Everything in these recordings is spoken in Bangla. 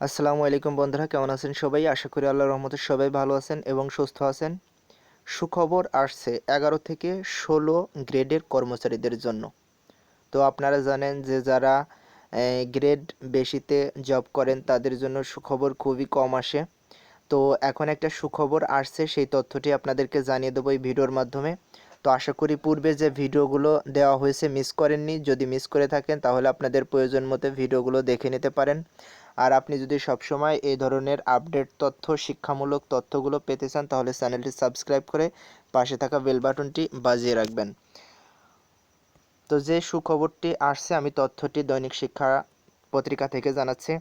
আসসালামু আলাইকুম বন্ধুরা, কেমন আছেন সবাই? আশা করি আল্লাহর রহমতে সবাই ভালো আছেন এবং সুস্থ আছেন। সুখবর আসছে এগারো থেকে ষোলো গ্রেডের কর্মচারীদের জন্য। তো আপনারা জানেন যে যারা গ্রেড বেশিতে জব করেন তাদের জন্য সুখবর খুবই কম আসে। তো এখন একটা সুখবর আসছে, সেই তথ্যটি আপনাদেরকে জানিয়ে দেবো এই ভিডিওর মাধ্যমে। তো আশা করি পূর্বে যে ভিডিওগুলো দেওয়া হয়েছে মিস করেননি, যদি মিস করে থাকেন তাহলে আপনাদের প্রয়োজন মতো ভিডিওগুলো দেখে নিতে পারেন। আর আপনি যদি সবসময় এই ধরনের আপডেট তথ্য, শিক্ষামূলক তথ্যগুলো পেতে চান, তাহলে চ্যানেলটি সাবস্ক্রাইব করে পাশে থাকা বেল বাটনটি বাজিয়ে রাখবেন। তো যে সুখবরটি আসছে, আমি তথ্যটি দৈনিক শিক্ষা পত্রিকা থেকে জানাচ্ছি।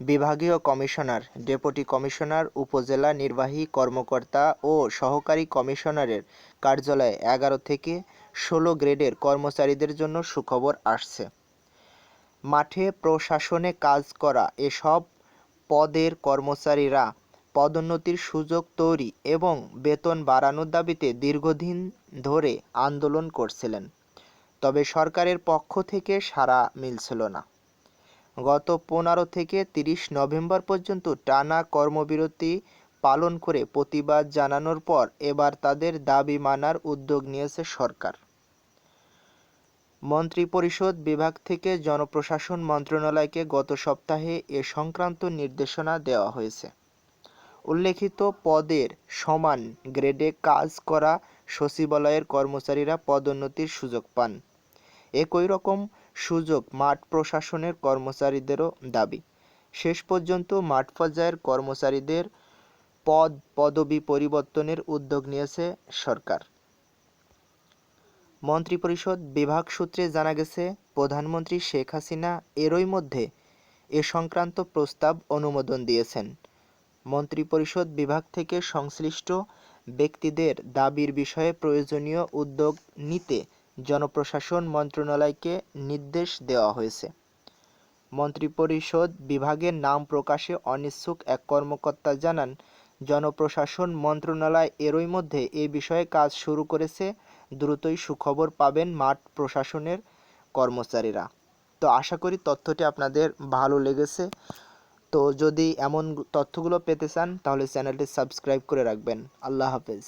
বিভাগীয় কমিশনার, ডেপুটি কমিশনার, উপজেলা নির্বাহী কর্মকর্তা ও সহকারী কমিশনারের কার্যালয়ে এগারো থেকে ষোলো গ্রেডের কর্মচারীদের জন্য সুখবর আসছে। মাঠে প্রশাসনে কাজ করা এসব পদের কর্মচারীরা পদোন্নতির সুযোগ তৈরি এবং বেতন বাড়ানোর দাবিতে দীর্ঘদিন ধরে আন্দোলন করছিলেন। তবে সরকারের পক্ষ থেকে সাড়া মিলছিল না। গত পনেরো থেকে তিরিশ নভেম্বর পর্যন্ত টানা কর্মবিরতি পালন করে প্রতিবাদ জানানোর পর এবার তাদের দাবি মানার উদ্যোগ নিয়েছে সরকার। মন্ত্রিপরিষদ বিভাগ থেকে জনপ্রশাসন মন্ত্রণালয়কে গত সপ্তাহে এ সংক্রান্ত নির্দেশনা দেওয়া হয়েছে। উল্লেখিত পদের সমান গ্রেডে কাজ করা সচিবালয়ের কর্মচারীরা পদোন্নতির সুযোগ পান। একই রকম সুযোগ মাঠ প্রশাসনের কর্মচারীদেরও দাবি। শেষ পর্যন্ত মাঠ পর্যায়ের কর্মচারীদের পদ পদবি পরিবর্তনের উদ্যোগ নিয়েছে সরকার। মন্ত্রিপরিষদ বিভাগ সূত্রে জানা গেছে, প্রধানমন্ত্রী শেখ হাসিনা এরই মধ্যে এ সংক্রান্ত প্রস্তাব অনুমোদন দিয়েছেন। মন্ত্রিপরিষদ বিভাগ থেকে সংশ্লিষ্ট ব্যক্তিদের দাবির বিষয়ে প্রয়োজনীয় উদ্যোগ নিতে জনপ্রশাসন মন্ত্রণালয়কে নির্দেশ দেওয়া হয়েছে। মন্ত্রিপরিষদ বিভাগের নাম প্রকাশে অনিচ্ছুক এক কর্মকর্তা জানান, জনপ্রশাসন মন্ত্রণালয় এরই মধ্যে এ বিষয়ে কাজ শুরু করেছে, দ্রুতই সুখবর পাবেন মাঠ প্রশাসনের কর্মচারীরা। তো আশা করি তথ্যটি আপনাদের ভালো লেগেছে। তো যদি এমন তথ্যগুলো পেতে চান, তাহলে চ্যানেলটি সাবস্ক্রাইব করে রাখবেন। আল্লাহ হাফেজ।